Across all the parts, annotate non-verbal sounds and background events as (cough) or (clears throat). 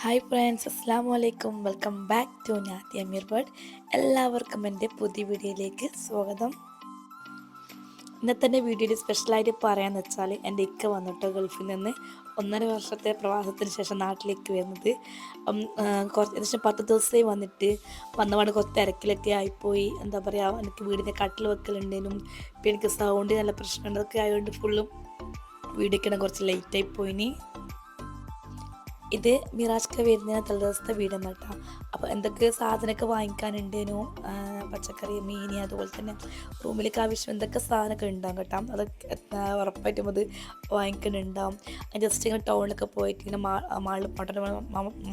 Hi friends അസ്സാം വലൈക്കും welcome back to Nathi Ameer bird എല്ലാവർക്കും എന്റെ പുതിയ വീഡിയോയിലേക്ക് സ്വാഗതം. ഇന്നത്തെ എന്റെ വീഡിയോയിൽ സ്പെഷ്യലായിട്ട് പറയാമെന്ന് വെച്ചാൽ എന്റെ ഇക്ക വന്നിട്ട് ഗൾഫിൽ നിന്ന് ഒന്നര വർഷത്തെ പ്രവാസത്തിന് ശേഷം നാട്ടിലേക്ക് വരുന്നത്. കുറച്ച് ഏകദേശം പത്ത് ദിവസമായി വന്നിട്ട് വന്നപാട് കുറച്ച് തിരക്കിലൊക്കെ ആയിപ്പോയി. എന്താ പറയുക എനിക്ക് വീടിന്റെ കട്ടിൽ വെക്കലുണ്ടേനും പിന്നെ എനിക്ക് സൗണ്ട് നല്ല പ്രശ്നമുണ്ടൊക്കെ ആയതുകൊണ്ട് ഫുള്ളും വീടിക്കണം കുറച്ച് ലേറ്റായി പോയിനി. ഇത് ക വരുന്നതിന് തലേദിവസത്തെ വീടെന്ന് കേട്ടോ. അപ്പോൾ എന്തൊക്കെ സാധനമൊക്കെ വാങ്ങിക്കാനുണ്ടേനു? പച്ചക്കറി മീൻ അതുപോലെ തന്നെ റൂമിലേക്ക് ആവശ്യം എന്തൊക്കെ സാധനമൊക്കെ ഉണ്ടാകും കേട്ടോ. അതൊക്കെ ഉറപ്പായിട്ടും അത് വാങ്ങിക്കുന്നുണ്ടാവും ജസ്റ്റ് ഇങ്ങനെ ടൗണിലൊക്കെ പോയിട്ട് ഇങ്ങനെ മാളിൽ പട്ടണ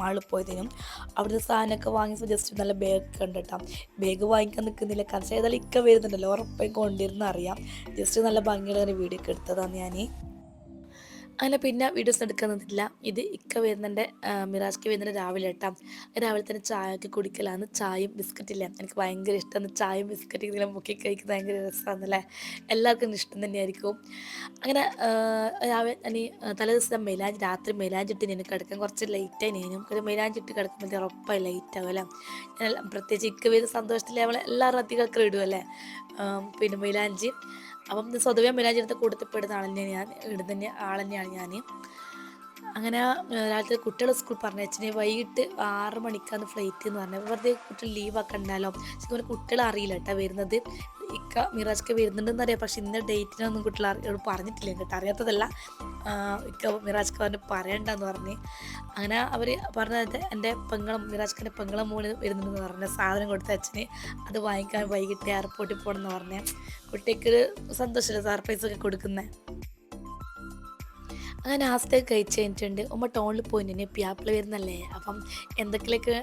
മാളിൽ പോയതിനും. അവിടുത്തെ സാധനമൊക്കെ വാങ്ങി ജസ്റ്റ് നല്ല ബാഗ് ഉണ്ട് കേട്ടോ. ബാഗ് വാങ്ങിക്കാൻ നിൽക്കുന്നില്ല കാരണം ഏതായാലും ഇക്ക വരുന്നുണ്ടല്ലോ. ഉറപ്പായി കൊണ്ടിരുന്നറിയാം ജസ്റ്റ് നല്ല ഭംഗിയുള്ള വീഡിയോ ഒക്കെ എടുത്തതാണ് ഞാൻ അങ്ങനെ പിന്നെ വീഡിയോസ് എടുക്കുന്നില്ല ഇത് ഇക്ക വരുന്നതിന്റെ മിറാജ്ക്ക് വരുന്നതിന്റെ രാവിലെ കേട്ടാ രാവിലെ തന്നെ ചായ ഒക്കെ കുടിക്കലാണ്. ചായയും ബിസ്ക്കറ്റില്ല എനിക്ക് ഭയങ്കര ഇഷ്ടമാണ് ചായയും ബിസ്ക്കറ്റ് ഇതിലും മുക്കി കഴിക്കുന്നത് ഭയങ്കര രസമാണല്ലേ? എല്ലാവർക്കും ഇഷ്ടം തന്നെയായിരിക്കും. അങ്ങനെ രാവിലെ ഇനി തലേ ദിവസം മെലാഞ്ചി രാത്രി മെയിലാഞ്ചിട്ട് എനിക്ക് കിടക്കാൻ കുറച്ച് ലേറ്റായി ഞാനും ഒരു മെയിലാഞ്ചിട്ട് കിടക്കുമ്പോൾ ഉറപ്പായി ലേറ്റ് ആവുമല്ലേ ഞാൻ പ്രത്യേകിച്ച് ഇക്ക വരുന്ന സന്തോഷത്തിൽ അവളെ എല്ലാവരും അധികം ഇടുമല്ലേ പിന്നെ മെലാഞ്ചി അപ്പം സ്വതവേ മിലാജ് എടുത്ത് കൂട്ടത്തിൽപ്പെടുന്ന ആളെന്നെ ഞാൻ ഇടുന്ന ആളെന്നെയാണ് ഞാൻ. അങ്ങനെ രാത്രി കുട്ടികളെ സ്കൂൾ അച്ഛനെ വൈകിട്ട് ആറ് മണിക്കാണ് ഫ്ലൈറ്റ് എന്ന് പറഞ്ഞത് വെറുതെ കുട്ടികൾ ലീവ് ആക്കണ്ടല്ലോ ശരിക്കും കുട്ടികൾ അറിയില്ല കേട്ടോ വരുന്നത്. ഇക്ക മിറാജ്ക്ക് വരുന്നുണ്ടെന്ന് അറിയാം പക്ഷെ ഇന്ന ഡേറ്റിനൊന്നും കുട്ടികൾ അറി- പറഞ്ഞിട്ടില്ല കേട്ടോ. അറിയാത്തതല്ല. ഇക്ക മിറാജ്ക്ക് പറഞ്ഞ് പറയണ്ടെന്ന് പറഞ്ഞ്. അങ്ങനെ അവർ പറഞ്ഞത് എന്റെ പെങ്ങളും മിറാജ്ഖിന്റെ പെങ്ങളും മോളിൽ വരുന്നുണ്ടെന്ന് പറഞ്ഞ സാധനം കൊടുത്ത അച്ഛന് അത് വാങ്ങിക്കാൻ വൈകിട്ട് എയർപോർട്ടിൽ പോകണമെന്ന് പറഞ്ഞ്. കുട്ടിക്ക് സന്തോഷമില്ല സർപ്രൈസൊക്കെ കൊടുക്കുന്നത് അങ്ങനെ നാസ്തയൊക്കെ കഴിച്ച് കഴിഞ്ഞിട്ടുണ്ട്. ഉമ്മ ടൗണിൽ പോയിട്ടുണ്ട് പ്യാപ്പിള വരുന്നല്ലേ? അപ്പം എന്തൊക്കെയൊക്കെ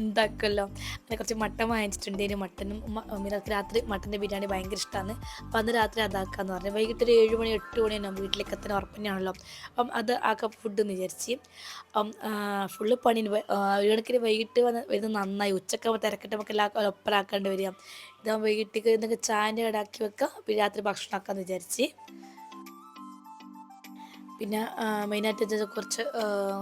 ഉണ്ടാക്കുമല്ലോ അങ്ങനെ കുറച്ച് മട്ടൻ വാങ്ങിച്ചിട്ടുണ്ട്. ഇനി മട്ടനും ഉമ്മ രാത്രി മട്ടന്റെ ബിരിയാണി ഭയങ്കര ഇഷ്ടമാണ് അപ്പം അന്ന് രാത്രി അതാക്കാന്ന് പറഞ്ഞു. വൈകിട്ട് ഒരു ഏഴ് മണി എട്ട് മണി നമ്മൾ വീട്ടിലേക്ക് എത്താൻ ഉറപ്പന്നെയാണല്ലോ അപ്പം അത് ആക്ക ഫുഡ് എന്ന് വിചാരിച്ച്. അപ്പം ഫുള്ള് പണി ഒരു കണക്കിന് വൈകിട്ട് വന്ന് വരുന്നത് നന്നായി. ഉച്ചക്കാകുമ്പോൾ തിരക്കിട്ട് നമുക്ക് എല്ലാം ഒപ്പരാക്കേണ്ടി വരിക. ഇതാകുമ്പോൾ വൈകിട്ടേക്ക് എന്തെങ്കിലും ചായന്റെ കടാക്കി വെക്കാം. രാത്രി ഭക്ഷണം ആക്കാമെന്ന് വിചാരിച്ച്. പിന്നെ മെയിനായിട്ട് കുറച്ച്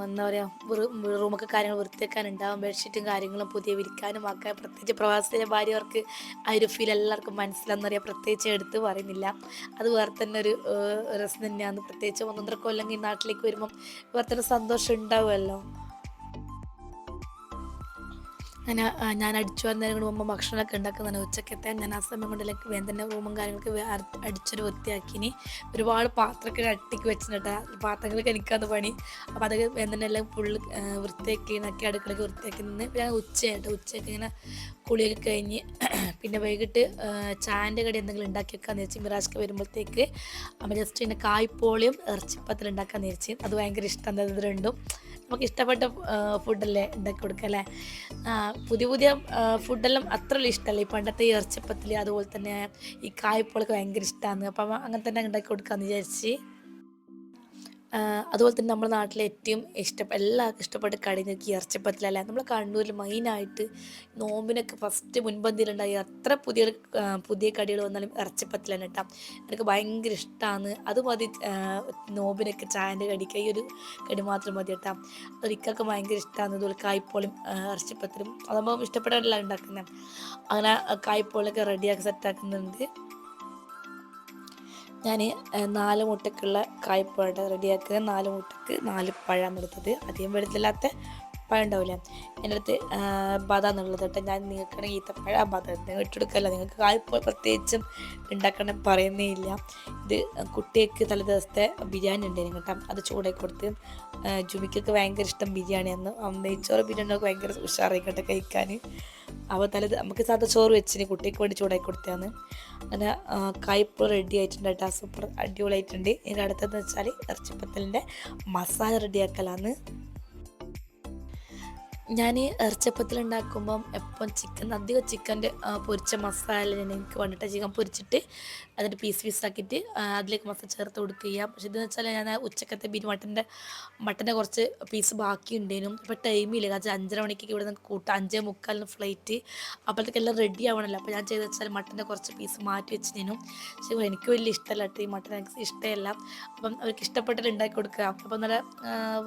എന്താ പറയുക റൂമൊക്കെ കാര്യങ്ങൾ വൃത്തിയാക്കാൻ ഉണ്ടാവും ബെഡ്ഷീറ്റും കാര്യങ്ങളും പുതിയ വിരിക്കാനും ഒക്കെ. പ്രത്യേകിച്ച് പ്രവാസിയിലെ ഭാര്യവർക്ക് ആ ഒരു ഫീൽ എല്ലാവർക്കും മനസ്സിലാന്ന് പറയാം പ്രത്യേകിച്ച് എടുത്ത് പറയുന്നില്ല. അത് വേറെ തന്നെ ഒരു രസം തന്നെയാണ്. പ്രത്യേകിച്ച് ഒന്നൊന്നര കൊല്ലം ഈ നാട്ടിലേക്ക് വരുമ്പം വേറെ തന്നെ സന്തോഷം ഉണ്ടാവുമല്ലോ. അങ്ങനെ ഞാൻ അടിച്ചു വരുന്നതിന് മുമ്പ് ഭക്ഷണമൊക്കെ ഉണ്ടാക്കുന്നതാണ് ഉച്ചക്കത്തെ ഞാൻ ആ സമയം കൊണ്ടിലേക്ക് വേഗം തന്നെ റൂമും കാര്യങ്ങളൊക്കെ അടിച്ചൊരു വൃത്തിയാക്കിനി ഒരുപാട് പാത്രമൊക്കെ അട്ടിക്ക് വെച്ചിട്ടുണ്ട്. പാത്രങ്ങളൊക്കെ എനിക്കാന്ന് പണി. അപ്പോൾ അതൊക്കെ വേഗം എല്ലാം ഫുള്ള് വൃത്തിയാക്കി നക്കി അടുക്കളൊക്കെ വൃത്തിയാക്കി നിന്ന് ഞാൻ ഉച്ചയായിട്ട് ഉച്ചയൊക്കെ ഇങ്ങനെ കുളിയൊക്കെ കഴിഞ്ഞ് (clears throat) പിന്നെ വൈകിട്ട് ചായന്റെ കടി എന്തെങ്കിലും ഉണ്ടാക്കി വെക്കാമെന്ന് വെച്ച് മിറാജ്ക്ക് വരുമ്പോഴത്തേക്ക് അമ്മ ജസ്റ്റ് ഇങ്ങനെ കായ്പോളിയും ഇറച്ചിപ്പത്തിൽ ഉണ്ടാക്കാമെന്ന് വെച്ച് അത് ഭയങ്കര ഇഷ്ടം തന്നെ രണ്ടും. നമുക്ക് ഇഷ്ടപ്പെട്ട ഫുഡല്ലേ ഉണ്ടാക്കി കൊടുക്കുക അല്ലേ? പുതിയ പുതിയ ഫുഡെല്ലാം അത്ര ഇഷ്ടമല്ല? ഈ പണ്ടത്തെ ഈ ഇറച്ചപ്പത്തിൽ അതുപോലെ തന്നെ ഈ കായ്പോളൊക്കെ ഭയങ്കര ഇഷ്ടമാണ് അപ്പം അങ്ങനെ തന്നെ ഉണ്ടാക്കി കൊടുക്കാമെന്ന് വിചാരിച്ച് അതുപോലെ തന്നെ നമ്മുടെ നാട്ടിലെ ഏറ്റവും ഇഷ്ടം എല്ലാവർക്കും ഇഷ്ടപ്പെട്ട കടി നോക്കി ഇറച്ചിപ്പത്തിലല്ല? നമ്മൾ കണ്ണൂരിൽ മെയിനായിട്ട് നോമ്പിനൊക്കെ ഫസ്റ്റ് മുൻപന്തിയിലുണ്ടായി അത്ര പുതിയ പുതിയ കടികൾ വന്നാലും ഇറച്ചിപ്പത്തിലാണ് കേട്ടോ എനിക്ക് ഭയങ്കര ഇഷ്ടമാണ് അത് മതി നോമ്പിനൊക്കെ ചായന്റെ കടിക്ക്. ഈ ഒരു കടി മാത്രം മതി കേട്ടോ. ഒരിക്കൊക്കെ ഭയങ്കര ഇഷ്ടമാണ് അതുപോലെ കായ്പോളും ഇറച്ചിപ്പത്തിലും. അതാകുമ്പോൾ ഇഷ്ടപ്പെടാനല്ല ഉണ്ടാക്കുന്നത് അങ്ങനെ കായ്പോളൊക്കെ റെഡിയാക്കി സെറ്റാക്കുന്നുണ്ട് ഞാൻ നാല് മുട്ടക്കുള്ള റെഡി റെഡിയാക്കുക നാല് മുട്ടക്ക് നാല് പഴം എടുത്തത്. അധികം വെളുത്തില്ലാത്ത പഴം ഉണ്ടാവില്ല. എന്റെ അടുത്ത് ബദാം എന്നുള്ളത് കേട്ടോ. ഞാൻ നിങ്ങൾക്കാണെങ്കിൽ ഈത്തപ്പഴ ബദാം നിങ്ങൾ ഇട്ടെടുക്കല്ല നിങ്ങൾക്ക് കായ്പ പ്രത്യേകിച്ചും ഉണ്ടാക്കണം പറയുന്നേ ഇല്ല. ഇത് കുട്ടിക്ക് തലേ ദിവസത്തെ ബിരിയാണി ഉണ്ടായിരുന്നു കേട്ടോ. അത് ചൂടാക്കി കൊടുത്ത് ജുമിക്കൊക്കെ ഭയങ്കര ഇഷ്ടം ബിരിയാണിയാണ് നെയ്ച്ചോറ് ബിരിയാണി ഭയങ്കര ഭയങ്കര ഉഷാറായിക്കോട്ടെ കഴിക്കാൻ. അപ്പോൾ തല നമുക്ക് സാധാ ചോറ് വെച്ചിന് കുട്ടിക്ക് വേണ്ടി ചൂടാക്കി കൊടുത്തതാണ്. അങ്ങനെ കായ്പ റെഡി ആയിട്ടുണ്ട് കേട്ടോ. സൂപ്പർ അടിപൊളിയായിട്ടുണ്ട്. ഇനി അടുത്തതെന്ന് വെച്ചാൽ ഇറച്ചിപ്പത്തലിന്റെ മസാല റെഡിയാക്കലാണ് ഞാൻ ഇറച്ചപ്പത്തിൽ ഉണ്ടാക്കുമ്പം എപ്പം ചിക്കൻ അധികം ചിക്കന്റെ പൊരിച്ച മസാല എനിക്ക് വേണ്ടിയിട്ട് ചിക്കൻ പൊരിച്ചിട്ട് അതിന്റെ പീസ് പീസാക്കിയിട്ട് അതിലേക്ക് മസാല ചേർത്ത് കൊടുക്കുക. പക്ഷേ ഇതെന്ന് വെച്ചാൽ ഞാൻ ഉച്ചക്കത്തെ ബിരി മട്ടന്റെ മട്ടന്റെ കുറച്ച് പീസ് ബാക്കി ഉണ്ടേനും. ഇപ്പോൾ ടൈമില്ല കാരണം അഞ്ചര മണിക്ക് ഇവിടെ നിന്ന് കൂട്ടാം അഞ്ചേ മുക്കാലിന് ഫ്ലൈറ്റ് അപ്പോഴത്തേക്ക് എല്ലാം റെഡി ആവണമല്ലോ അപ്പോൾ ഞാൻ ചെയ്ത് വെച്ചാൽ മട്ടന്റെ കുറച്ച് പീസ് മാറ്റി വെച്ചിനു. പക്ഷേ എനിക്ക് വലിയ ഇഷ്ടമല്ല കേട്ടോ ഈ മട്ടൻ. എനിക്ക് ഇഷ്ടമല്ല. അപ്പം അവർക്ക് ഇഷ്ടപ്പെട്ടിട്ട് ഉണ്ടാക്കി കൊടുക്കുക. അപ്പം നല്ല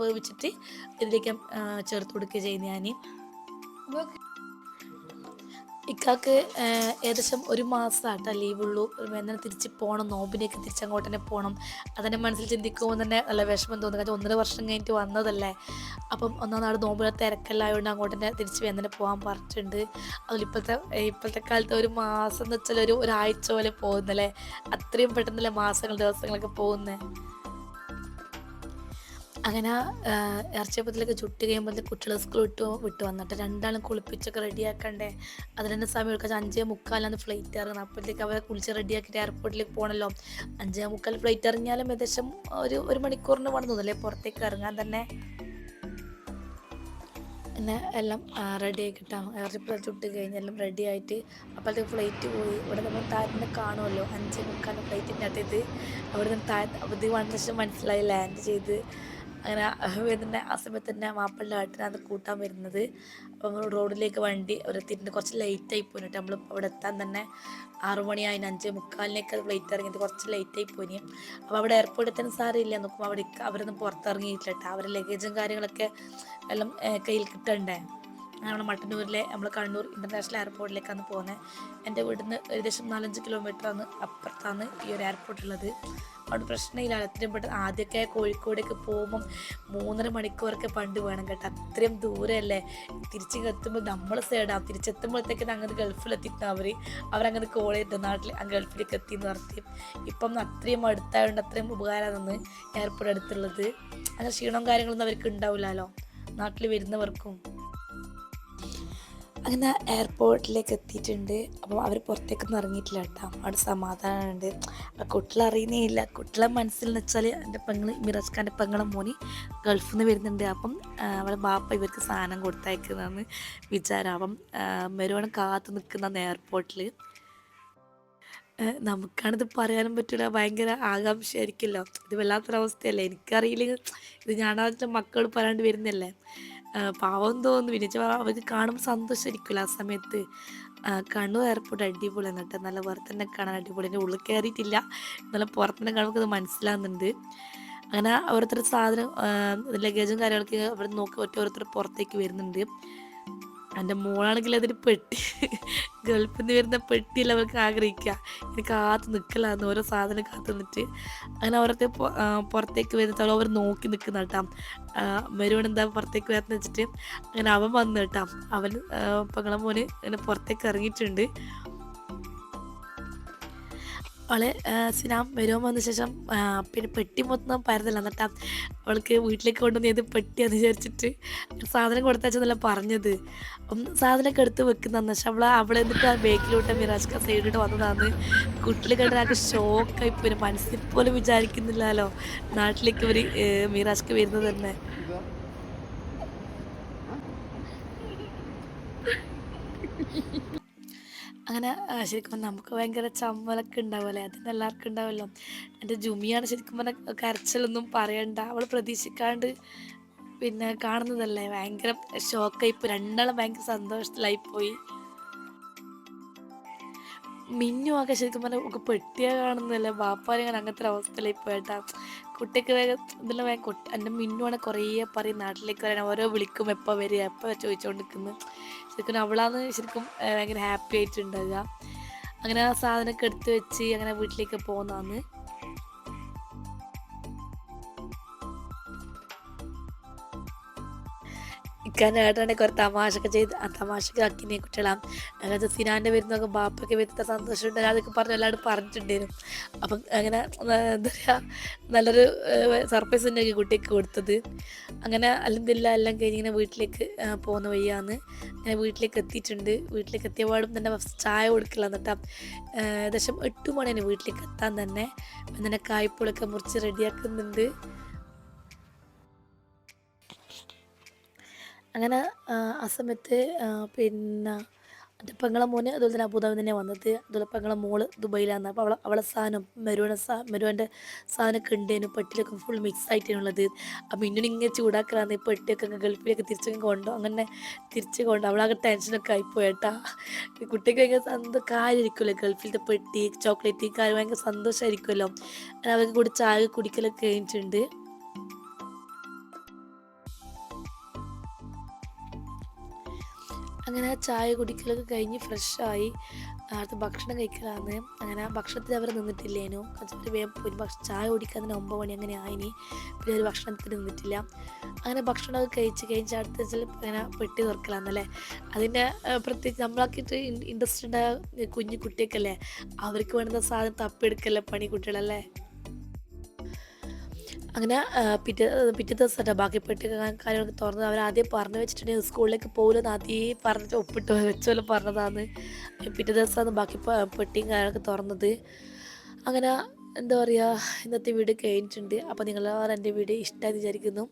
വേവിച്ചിട്ട് ഇതിലേക്ക് ചേർത്ത് കൊടുക്കുക ചെയ്യുന്നത് ഞാൻ ഇക്കാക്ക് ഏകദേശം ഒരു മാസമായിട്ടാ ലീവുള്ളൂ. എന്നാൽ തിരിച്ച് പോകണം നോമ്പിനേക്ക് തിരിച്ചങ്ങോട്ട് തന്നെ പോകണം അതെന്നെ മനസ്സിൽ ചിന്തിക്കുമ്പോൾ തന്നെ നല്ല വിഷമം തോന്നുന്നു കാരണം ഒന്നര വർഷം കഴിഞ്ഞിട്ട് വന്നതല്ലേ. അപ്പം ഒന്നാം നാട് നോമ്പിനെ തിരക്കല്ലായതുകൊണ്ട് അങ്ങോട്ട് തന്നെ തിരിച്ച് വേദന പോകാൻ പറഞ്ഞിട്ടുണ്ട്. അതിൽ ഇപ്പോഴത്തെ ഇപ്പോഴത്തെ കാലത്ത് ഒരു മാസം എന്ന് വെച്ചാൽ ഒരു ഒരാഴ്ച പോലെ പോകുന്നല്ലേ? അത്രയും പെട്ടെന്നല്ലേ മാസങ്ങൾ ദിവസങ്ങളൊക്കെ പോകുന്നത് അങ്ങനെ ഇറച്ചിയപ്പത്തിലൊക്കെ ചുട്ട് കഴിയുമ്പോൾ കുട്ടികൾ സ്കൂൾ വിട്ട് വിട്ട് വന്നിട്ട് രണ്ടാളും കുളിപ്പിച്ചൊക്കെ റെഡിയാക്കണ്ടേ? തന്നെ സമയം അഞ്ചേ മുക്കാലാണ് ഫ്ലൈറ്റ് ഇറങ്ങുന്നത്. അപ്പോഴത്തേക്ക് അവരെ കുളിച്ച് റെഡിയാക്കിയിട്ട് എയർപോർട്ടിലേക്ക് പോകണമല്ലോ അഞ്ചേ മുക്കാൽ ഫ്ലൈറ്റ് ഇറങ്ങിയാലും ഏകദേശം ഒരു ഒരു മണിക്കൂറിന് വേണം തോന്നല്ലേ പുറത്തേക്ക് ഇറങ്ങാൻ തന്നെ. പിന്നെ എല്ലാം റെഡി ആക്കിയിട്ടാണ് ഇറച്ചിപ്പഴം ചുട്ട് കഴിഞ്ഞ് എല്ലാം റെഡി ആയിട്ട് അപ്പോഴത്തേക്ക് ഫ്ലൈറ്റ് പോയി. ഇവിടെ നമ്മൾ താഴെ കാണുമല്ലോ. അഞ്ച് മുക്കാൽ ഫ്ലൈറ്റിന്റെ അടുത്ത് അവിടെ നിന്ന് താഴെ ഇത് വന്ന ശേഷം മനസ്സിലായി ലാൻഡ് ചെയ്ത്. അങ്ങനെ അഹമ്മദിന്റെ ആ സമയത്ത് തന്നെ മാപ്പിളിന്റെ ആട്ടിനാണ് കൂട്ടാൻ വരുന്നത്. അപ്പോൾ നമ്മൾ റോഡിലേക്ക് വണ്ടി അവരെത്തിയിട്ടുണ്ട് കുറച്ച് ലേറ്റായി പോയിട്ട് നമ്മൾ അവിടെ എത്താൻ തന്നെ ആറു മണിയായി അഞ്ച് മുക്കാലിനൊക്കെ ഫ്ലൈറ്റ് ഇറങ്ങിയത്. കുറച്ച് ലേറ്റായി പോയി അപ്പോൾ അവിടെ എയർപോർട്ടിൽ തന്നെ സാരമില്ല നോക്കുമ്പോൾ അവിടെ അവരൊന്നും പുറത്തിറങ്ങിയിട്ടില്ല കേട്ടോ. അവരുടെ ലഗേജും കാര്യങ്ങളൊക്കെ എല്ലാം കയ്യിൽ കിട്ടണ്ടേ? നമ്മൾ മട്ടന്നൂരിലെ നമ്മൾ കണ്ണൂർ ഇന്റർനാഷണൽ എയർപോർട്ടിലേക്കാണ് പോകുന്നത് എന്റെ വീടിന്ന് ഏകദേശം നാലഞ്ച് കിലോമീറ്ററാണ് അപ്പുറത്താണ് ഈ ഒരു എയർപോർട്ട് ഉള്ളത്. അവിടെ പ്രശ്നമില്ല അത്രയും പെട്ടെന്ന് ആദ്യമൊക്കെ കോഴിക്കോടേക്ക് പോകുമ്പം മൂന്നര മണിക്കൂറൊക്കെ പണ്ട് വേണം കേട്ടോ. അത്രയും ദൂരമല്ലേ തിരിച്ച് എത്തുമ്പോൾ നമ്മൾ സൈഡാവും തിരിച്ചെത്തുമ്പോഴത്തേക്കും അങ്ങ് ഗൾഫിലെത്തിയിട്ട് അവർ അവരങ്ങനെ കോൾ ചെയ്തിട്ട് നാട്ടിൽ ഗൾഫിലേക്ക് എത്തി എന്ന് പറഞ്ഞു ഇപ്പം അത്രയും അടുത്തായതുകൊണ്ട് അത്രയും ഉപകാരമാണെന്ന് എയർപോർട്ട് അടുത്തുള്ളത്. അങ്ങനെ ക്ഷീണവും കാര്യങ്ങളൊന്നും അവർക്ക് ഉണ്ടാവില്ലല്ലോ. നാട്ടിൽ വരുന്നവർക്കും. അങ്ങനെ എയർപോർട്ടിലേക്ക് എത്തിയിട്ടുണ്ട്. അപ്പോൾ അവർ പുറത്തേക്കൊന്നും ഇറങ്ങിയിട്ടില്ല കേട്ടോ. അവിടെ സമാധാനമുണ്ട്. ആ കുട്ടികൾ അറിയുന്നേ ഇല്ല കുട്ടികളെ മനസ്സിൽ വെച്ചാൽ എന്റെ പെങ്ങൾ മിറാജ് ഖാന്റെ പെങ്ങളെ മോനി ഗൾഫിൽ നിന്ന് വരുന്നുണ്ട്. അപ്പം അവളെ ബാപ്പ ഇവർക്ക് സാധനം കൊടുത്തയക്കുന്നതെന്ന് വിചാരം. അപ്പം മെരുവണ് കാത്തു നിൽക്കുന്ന എയർപോർട്ടിൽ നമുക്കാണിത് പറയാനും പറ്റില്ല ഭയങ്കര ആകാംക്ഷയായിരിക്കുമല്ലോ. ഇത് വല്ലാത്തൊരവസ്ഥയല്ലേ? എനിക്കറിയില്ലെങ്കിൽ ഇത് ഞാനാ മക്കൾ പറയാണ്ട് വരുന്നല്ലേ പാവം തോന്നുന്നു. പിന്നെ അവർക്ക് കാണുമ്പോൾ സന്തോഷമായിരിക്കില്ല ആ സമയത്ത്. കണ്ണു കണ്ണൂർ എയർപോർട്ട് അടിപൊളിയാണ് കേട്ടോ. നല്ല പുറത്തന്നെ കാണാൻ അടിപൊളി. എന്റെ ഉള്ളിൽ കയറിയിട്ടില്ല. നല്ല പുറത്തന്നെ കാണുമ്പോൾ അത് മനസ്സിലാകുന്നുണ്ട് അങ്ങനെ ഓരോരുത്തർ സാധനം ലഗേജും കാര്യങ്ങളൊക്കെ അവിടെ നോക്കി ഒറ്റ ഓരോരുത്തർ പുറത്തേക്ക് വരുന്നുണ്ട്. എന്റെ മോളാണെങ്കിൽ അതിന് പെട്ടി. ഗൾഫിൽ നിന്ന് വരുന്ന പെട്ടിയിൽ അവർക്ക് ആഗ്രഹിക്കുക. എനിക്ക് കാത്തു നിൽക്കലാന്ന് ഓരോ സാധനം കാത്തു നിന്നിട്ട്. അങ്ങനെ ഓരോരുത്തർ പുറത്തേക്ക് വരുന്ന അവർ നോക്കി നിൽക്കുന്ന കേട്ടാ. വരുവൺ പുറത്തേക്ക് വരുന്ന വെച്ചിട്ട്. അങ്ങനെ അവൻ വന്നു കേട്ടാ. അവൻ പങ്ങളെ മോന് ഇങ്ങനെ പുറത്തേക്ക് ഇറങ്ങിയിട്ടുണ്ട്. അവളെ സിനാം വരുമ്പോൾ വന്ന ശേഷം പിന്നെ പെട്ടി മൊത്തം പരതല്ല എന്നിട്ട് അവൾക്ക് വീട്ടിലേക്ക് കൊണ്ടുവന്ന് ഏത് പെട്ടിയാന്ന് വിചാരിച്ചിട്ട് സാധനം കൊടുത്തച്ചെന്നല്ല പറഞ്ഞത്. സാധനമൊക്കെ എടുത്ത് വെക്കുന്നതെന്ന് പക്ഷെ അവളെ അവളെ എന്നിട്ട് ആ ബേക്കിലോട്ട് ഖാൻ സൈഡിലോട്ട് വന്നതാണ്. കുട്ടികൾ ആൾക്ക് ഷോക്കായി പിന്നെ മനസ്സിൽ പോലും വിചാരിക്കുന്നില്ലല്ലോ നാട്ടിലേക്ക് ഇവർ മിറാജ്ക്ക് വരുന്നത് തന്നെ. അങ്ങനെ ശരിക്കും പറഞ്ഞാൽ നമുക്ക് ഭയങ്കര ചമ്മലൊക്കെ ഉണ്ടാവുമല്ലേ? അതിന് എല്ലാവർക്കും ഉണ്ടാവുമല്ലോ. എന്റെ ജുമിയാണ് ശരിക്കും പറഞ്ഞാൽ കരച്ചിലൊന്നും പറയണ്ട. അവൾ പ്രതീക്ഷിക്കാണ്ട് പിന്നെ കാണുന്നതല്ലേ? ഭയങ്കര ഷോക്കായി രണ്ടാളും ഭയങ്കര സന്തോഷത്തിലായി പോയി. മിന്നു ഒക്കെ ശരിക്കും പറഞ്ഞാൽ ഒക്കെ പെട്ടിയാ കാണുന്നില്ല ബാപ്പാരെ അങ്ങനെ അങ്ങനത്തെ ഒരു അവസ്ഥയിലായി പോയിട്ടാ കുട്ടിക്ക് വേഗം ഇതെല്ലാം വേഗം കുട്ടി എന്റെ മിന്നുവാണ് കുറേ പറയും നാട്ടിലേക്ക് വരാൻ. ഓരോ വിളിക്കും എപ്പോൾ വരിക എപ്പോൾ ചോദിച്ചുകൊണ്ട് നിൽക്കുന്നു ശരിക്കും അവളാണ് ശരിക്കും ഭയങ്കര ഹാപ്പി ആയിട്ടുണ്ടാവുക. അങ്ങനെ ആ സാധനമൊക്കെ എടുത്ത് വെച്ച് അങ്ങനെ വീട്ടിലേക്ക് പോകുന്നതാണ് ഇക്കാന്റെ കുറെ തമാശയൊക്കെ ചെയ്ത് ആ തമാശക്ക് അക്കിനെ കുട്ടികളാണ് അതായത് സിനാന്റെ വരുന്നൊക്കെ ബാപ്പൊക്കെ വരുന്ന സന്തോഷമുണ്ട്. അതൊക്കെ പറഞ്ഞ് എല്ലാവരും പറഞ്ഞിട്ടുണ്ടായിരുന്നു. അപ്പം അങ്ങനെ എന്താ പറയുക നല്ലൊരു സർപ്രൈസ് തന്നെ കുട്ടിക്ക് കൊടുത്തത്. അങ്ങനെ അല്ലെന്തില്ല എല്ലാം കഴിഞ്ഞ് ഇങ്ങനെ വീട്ടിലേക്ക് പോകുന്ന വഴിയാണ്. ഞാൻ വീട്ടിലേക്ക് എത്തിയിട്ടുണ്ട്. വീട്ടിലേക്ക് എത്തിയപാടും തന്നെ ചായ കൊടുക്കില്ല എന്നിട്ടാ ഏകദേശം എട്ട് മണിയാണ് വീട്ടിലേക്ക് എത്താൻ തന്നെ. പിന്നെ കായ്പൊളൊക്കെ മുറിച്ച് റെഡിയാക്കുന്നുണ്ട് അങ്ങനെ ആ, സമയത്ത് പിന്നെ എന്റെ പെങ്ങളെ മോന് അതുപോലെ തന്നെ അബുദാബി തന്നെ വന്നത്. അതുപോലെ പെങ്ങളെ മോൾ ദുബൈയിലാണ്. അപ്പോൾ അവളെ അവളെ സാധനം മെരുവണ സാ മെരുവന്റെ സാധനമൊക്കെ ഉണ്ടേനു. പെട്ടിലൊക്കെ ഫുൾ മിക്സ് ആയിട്ടുള്ളത് അപ്പോൾ ഇന്നും ഇങ്ങനെ ചൂടാക്കലാന്ന് ഈ പെട്ടിയൊക്കെ ഗൾഫിലേക്ക് തിരിച്ചങ്ങ് കൊണ്ടോ അങ്ങനെ തിരിച്ച് കൊണ്ടോ. അവളാകെ ടെൻഷനൊക്കെ ആയിപ്പോയേട്ടാ കുട്ടിക്ക് ഭയങ്കര സന്തോഷം കാര്യമായിരിക്കുമല്ലോ ഗൾഫിലത്തെ പെട്ടി ചോക്ലേറ്റ് കാര്യം ഭയങ്കര സന്തോഷമായിരിക്കുമല്ലോ അവർക്ക് കൂടി ചായ കുടിക്കലൊക്കെ കഴിഞ്ഞിട്ടുണ്ട്. അങ്ങനെ ചായ കുടിക്കലൊക്കെ കഴിഞ്ഞ് ഫ്രഷായി. അടുത്ത് ഭക്ഷണം കഴിക്കലാന്ന് അങ്ങനെ ഭക്ഷണത്തിൽ അവർ നിന്നിട്ടില്ലേനു. കുറച്ച് വേഗം പോയി. ഭക്ഷണം ചായ കുടിക്കാൻ തന്നെ ഒമ്പത് മണി അങ്ങനെ ആയിനി. പിന്നെ ഒരു ഭക്ഷണത്തിന് നിന്നിട്ടില്ല. അങ്ങനെ ഭക്ഷണമൊക്കെ കഴിച്ച് കഴിഞ്ഞ് അടുത്ത ഇങ്ങനെ പെട്ടി തുറക്കലാന്നല്ലേ? അതിന്റെ പ്രത്യേകിച്ച് നമ്മളാക്കിയിട്ട് ഇൻട്രസ്റ്റ് ഉണ്ടായ കുഞ്ഞു കുട്ടിയൊക്കെ അല്ലേ അവർക്ക് വേണ്ടുന്ന സാധനം തപ്പിയെടുക്കല്ലേ പണി കുട്ടികളല്ലേ? അങ്ങനെ പിറ്റേ പിറ്റേ ദിവസം ബാക്കി പെട്ടി കാര്യങ്ങളൊക്കെ തുറന്ന് അവർ ആദ്യം പറഞ്ഞു വെച്ചിട്ടുണ്ടെങ്കിൽ സ്കൂളിലേക്ക് പോകില്ലെന്ന് ആദ്യം പറഞ്ഞിട്ട് ഒപ്പിട്ട് വെച്ചോലും പറഞ്ഞതാണ് പിറ്റേ ദിവസമാണ് ബാക്കി പെട്ടിയും കാര്യങ്ങളൊക്കെ തുറന്നത്. അങ്ങനെ എന്താ പറയുക ഇന്നത്തെ വീഡിയോ കഴിഞ്ഞിട്ടുണ്ട്. അപ്പോൾ നിങ്ങൾ എന്റെ വീഡിയോ ഇഷ്ടമായി വിചാരിക്കുന്നു.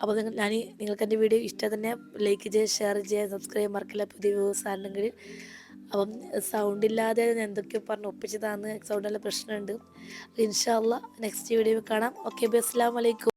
അപ്പോൾ നിങ്ങൾ ഞാൻ നിങ്ങൾക്ക് എന്റെ വീഡിയോ ഇഷ്ടം തന്നെ ലൈക്ക് ചെയ്യുക ഷെയർ ചെയ്യുക സബ്സ്ക്രൈബ് മറക്കില്ല പുതിയ വ്യൂസ് ആണെങ്കിൽ അപ്പം സൗണ്ട് ഇല്ലാതെ എന്തൊക്കെയോ പറഞ്ഞ് ഒപ്പിച്ചതാണ്. സൗണ്ട് നല്ല പ്രശ്നമുണ്ട്. ഇൻഷാല്ല നെക്സ്റ്റ് വീഡിയോ കാണാം. ഓക്കെ ബി അസ്സാം വലൈക്കും